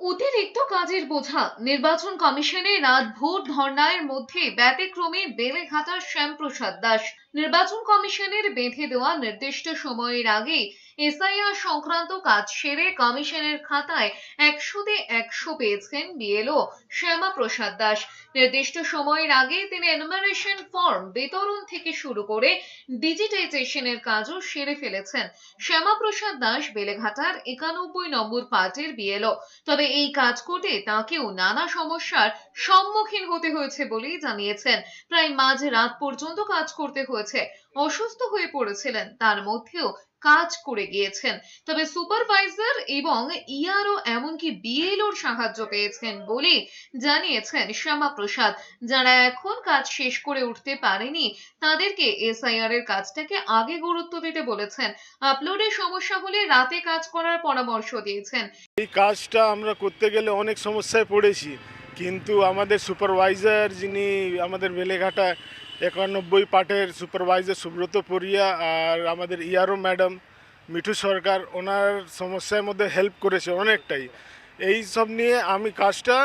অতিরিক্ত কাজের বোঝা। নির্বাচন কমিশনে রাত ভোর ধর্নায়ের মধ্যে ব্যতিক্রমী বেলেঘাটার শ্যামপ্রসাদ দাস নির্বাচন কমিশনের বেঁধে দেওয়া নির্দিষ্ট সময়ের আগে এসআইআর সংক্রান্ত কাজ সেরে কমিশনের খাতায় একশোতে একশো পেয়েছেন বিএলও শ্যামা প্রসাদ দাস। নির্দিষ্ট সময়ের আগে তিনি এনুমারেশন ফর্ম বিতরণ থেকে শুরু করে ডিজিটাইজেশনের কাজও সেরে ফেলেছেন। শ্যামাপ্রসাদ দাস বেলেঘাটার একানব্বই নম্বর পার্টের বিএলও। তবে এই কাজ করতে তাকেও নানা সমস্যার সম্মুখীন হতে হয়েছে বলেই জানিয়েছেন। প্রায় মাঝ রাত পর্যন্ত কাজ করতে হয়েছে। অসুস্থ হয়ে পড়েছিলেন। তার মধ্যেও কাজ করে গিয়েছেন। তবে সুপারভাইজার এবং ইআরও এমনকি বিএলওর সাহায্য পেয়েছেন বলে জানিয়েছেন শ্যামাপ্রসাদ যারা এখন কাজ শেষ করে উঠতে পারেনি, তাদেরকে এসআইআর এর কাজটাকে আগে গুরুত্ব দিতে বলেছেন। আপলোডের সমস্যা হলে রাতে কাজ করার পরামর্শ দিয়েছেন। এই কাজটা আমরা করতে গেলে অনেক সমস্যায় পড়েছি। কিন্তু আমাদের সুপারভাইজার যিনি আমাদের বেলেঘাটা একানব্বই পার্টের সুপারভাইজার সুব্রত পরিয়া আর আমাদের ইয়ারও ম্যাডাম মিঠু সরকার, ওনার সমস্যার মধ্যে হেল্প করেছে অনেকটাই। এই সব নিয়ে আমি কাজটা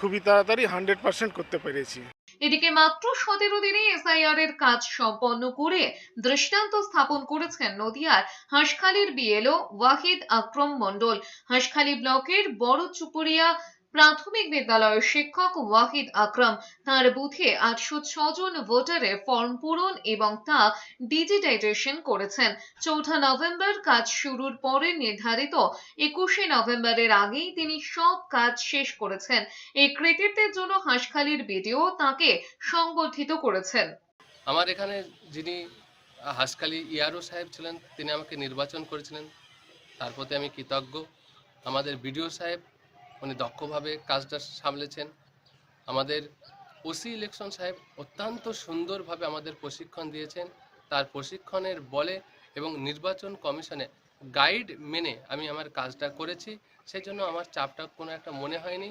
খুবই তাড়াতাড়ি হান্ড্রেড পার্সেন্ট করতে পেরেছি। এদিকে মাত্র সতেরো দিনে এসআইআর এর কাজ সম্পন্ন করে দৃষ্টান্ত স্থাপন করেছেন নদিয়ার হাঁসখালীর বিএলও ওয়াহিদ আক্রম মণ্ডল। হাঁসখালী ব্লকের বড় চুপুরিয়া প্রাথমিক বিদ্যালয়ের শিক্ষক ওয়াহিদ আকরম তার বুথে আটশো জন ভোটারের ফর্ম পূরণ এবং তা ডিজিটাইজেশন করেছেন। চৌঠা নভেম্বর কাজ শুরুর পরে নির্ধারিত একুশে নভেম্বরের আগেই তিনি সব কাজ শেষ করেছেন। এই কৃতিত্বের জন্য হাঁসখালীর বিডিও তাকে সংবর্ধিত করেছেন। আমার এখানে যিনি হাসকালি ইয়ারও সাহেব ছিলেন, তিনি আমাকে নির্বাচন করেছিলেন। তার প্রতি আমি কৃতজ্ঞ। আমাদের বিডিও সাহেব উনি দক্ষভাবে কাজটা সামলেছেন। আমাদের ওসি ইলেকশন সাহেব অত্যন্ত সুন্দরভাবে আমাদের প্রশিক্ষণ দিয়েছেন। তার প্রশিক্ষণের বলে এবং নির্বাচন কমিশনে গাইড মেনে আমি আমার কাজটা করেছি। সেই জন্য আমার চাপটা কোনো একটা মনে হয়নি।